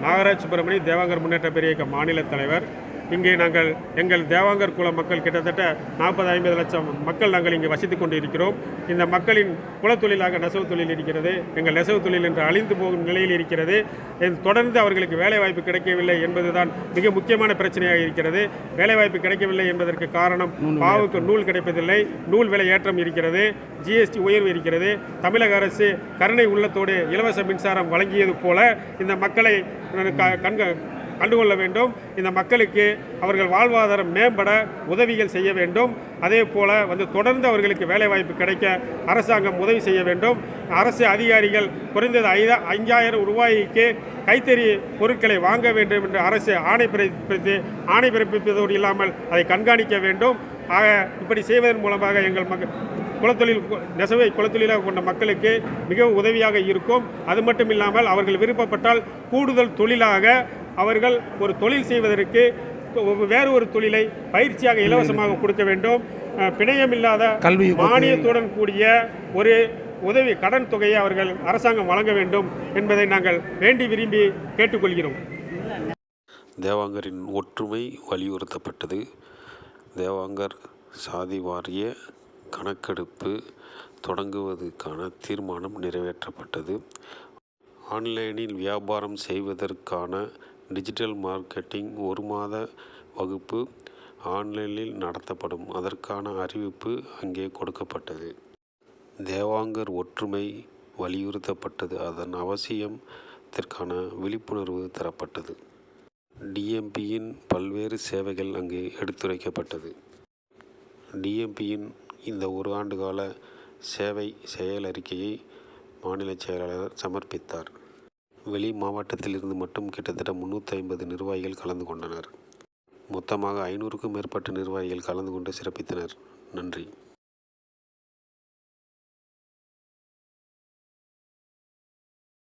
நாகராஜ் சுப்பிரமணி தேவாங்கர் முன்னேற்ற பெரிய மாநில தலைவர் இங்கே நாங்கள் எங்கள் தேவாங்கர் குல மக்கள் கிட்டத்தட்ட நாற்பது ஐம்பது லட்சம் மக்கள் நாங்கள் இங்கே வசித்துக் கொண்டு இருக்கிறோம் இந்த மக்களின் குலத்தொழிலாக நெசவு தொழில் இருக்கிறது எங்கள் நெசவு தொழில் என்று அழிந்து போகும் நிலையில் இருக்கிறது. தொடர்ந்து அவர்களுக்கு வேலைவாய்ப்பு கிடைக்கவில்லை என்பதுதான் மிக முக்கியமான பிரச்சனையாக இருக்கிறது. வேலைவாய்ப்பு கிடைக்கவில்லை என்பதற்கு காரணம் பாவுக்கு நூல் கிடைப்பதில்லை நூல் விலை ஏற்றம் இருக்கிறது ஜிஎஸ்டி உயர்வு இருக்கிறது. தமிழக அரசு கருணை உள்ளத்தோடு இலவச மின்சாரம் வழங்கியது போல இந்த மக்களை கண்க கண்டுகொள்ள வேண்டும். இந்த மக்களுக்கு அவர்கள் வாழ்வாதாரம் மேம்பட உதவிகள் செய்ய வேண்டும். அதே போல் வந்து தொடர்ந்து அவர்களுக்கு வேலைவாய்ப்பு கிடைக்க அரசாங்கம் உதவி செய்ய வேண்டும். அரசு அதிகாரிகள் குறைந்தது ஐதா ஐந்தாயிரம் ரூபாய்க்கு கைத்தறி பொருட்களை வாங்க வேண்டும் என்று அரசு ஆணை பிறப்பித்து ஆணை பிறப்பிப்பதோடு இல்லாமல் அதை கண்காணிக்க வேண்டும். ஆக இப்படி செய்வதன் மூலமாக எங்கள் மக்கள் குலத்தொழில் நெசவை குலத்தொழிலாக கொண்ட மக்களுக்கு மிகவும் உதவியாக இருக்கும். அது மட்டும் இல்லாமல் அவர்கள் விருப்பப்பட்டால் கூடுதல் தொழிலாக அவர்கள் ஒரு தொழில் செய்வதற்கு வேறு ஒரு தொழிலை பயிற்சியாக இலவசமாக கொடுக்க வேண்டும். பிணையமில்லாத கல்வி மானியத்துடன் கூடிய ஒரு உதவி கடன் தொகையை அவர்கள் அரசாங்கம் வழங்க வேண்டும் என்பதை நாங்கள் வேண்டி விரும்பி கேட்டுக்கொள்கிறோம். தேவாங்கரின் ஒற்றுமை வலியுறுத்தப்பட்டது. தேவாங்கர் சாதி வாரிய கணக்கெடுப்பு தொடங்குவதற்கான தீர்மானம் நிறைவேற்றப்பட்டது. ஆன்லைனில் வியாபாரம் செய்வதற்கான டிஜிட்டல் மார்க்கெட்டிங் ஒரு மாத வகுப்பு ஆன்லைனில் நடத்தப்படும். அதற்கான அறிவிப்பு அங்கே கொடுக்கப்பட்டது. தேவாங்கர் ஒற்றுமை வலியுறுத்தப்பட்டது. அதன் அவசியத்திற்கான விழிப்புணர்வு தரப்பட்டது. டிஎம்பியின் பல்வேறு சேவைகள் அங்கே எடுத்துரைக்கப்பட்டது. டிஎம்பியின் இந்த ஒரு ஆண்டு கால சேவை செயல் அறிக்கையை மாநில செயலாளர் சமர்ப்பித்தார். வெளி மாவட்டத்திலிருந்து மட்டும் கிட்டத்தட்ட முன்னூற்றி ஐம்பது நிர்வாகிகள் கலந்து கொண்டனர். மொத்தமாக ஐநூறுக்கும் மேற்பட்ட நிர்வாகிகள் கலந்து கொண்டு சிறப்பித்தனர். நன்றி.